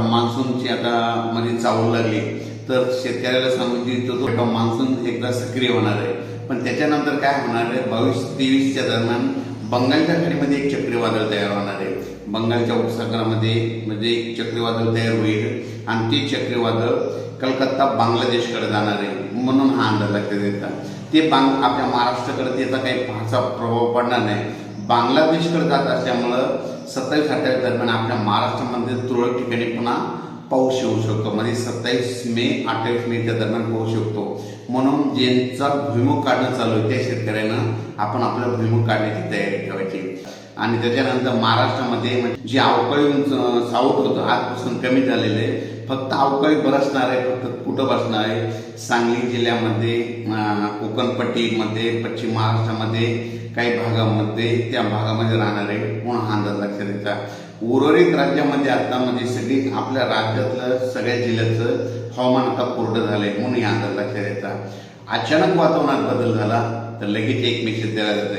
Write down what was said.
मान्सूनची आता मध्ये चावल लागली. तर शेतकऱ्याला सांगू इच्छितो तो मान्सून एकदा सक्रिय होणार आहे. पण त्याच्यानंतर काय होणार आहे? बावीस तेवीसच्या दरम्यान बंगालच्या खाडीमध्ये एक चक्रीवादळ तयार होणार आहे. बंगालच्या उपसागरामध्ये म्हणजे एक चक्रीवादळ तयार होईल. आणि ते चक्रीवादळ कलकत्ता बांगलादेशकडे जाणार आहे. म्हणून हा अंदाज लक्षात येतात ते बांग आपल्या महाराष्ट्राकडे त्याचा काही फारसा प्रभाव पडणार नाही. बांगलादेशकडे जात असल्यामुळं सत्तावीस अठ्ठावीस दरम्यान आपल्या महाराष्ट्रामध्ये तुरळक ठिकाणी पुन्हा पाऊस येऊ शकतो. म्हणजे सत्तावीस मे अठ्ठावीस मेच्या दरम्यान पाऊस शकतो. म्हणून ज्यांचा भुईमुख काढणं चालू आहे त्या शेतकऱ्यांना आपण आपला भुईमुख काढण्याची तयारी ठेवायची. आणि त्याच्यानंतर महाराष्ट्रामध्ये म्हणजे जे अवकाळी साऊट होतं आजपासून कमी झालेलं आहे. फक्त अवकाळी बरसणार आहे फक्त कुठं बसणार आहे? सांगली जिल्ह्यामध्ये कोकणपट्टीमध्ये पश्चिम महाराष्ट्रामध्ये काही भागामध्ये त्या भागामध्ये राहणार आहे. कोण हा अंदाज लक्षात येता? उर्वरित राज्यामध्ये आता म्हणजे सगळी आपल्या राज्यातलं सगळ्या जिल्ह्याचं हवामान आता कोरडं झालंय म्हणून हा अंदाज लक्षात द्यायचा अचानक वातावरणात बदल झाला तर लगेच एक मेसेज द्यायला जात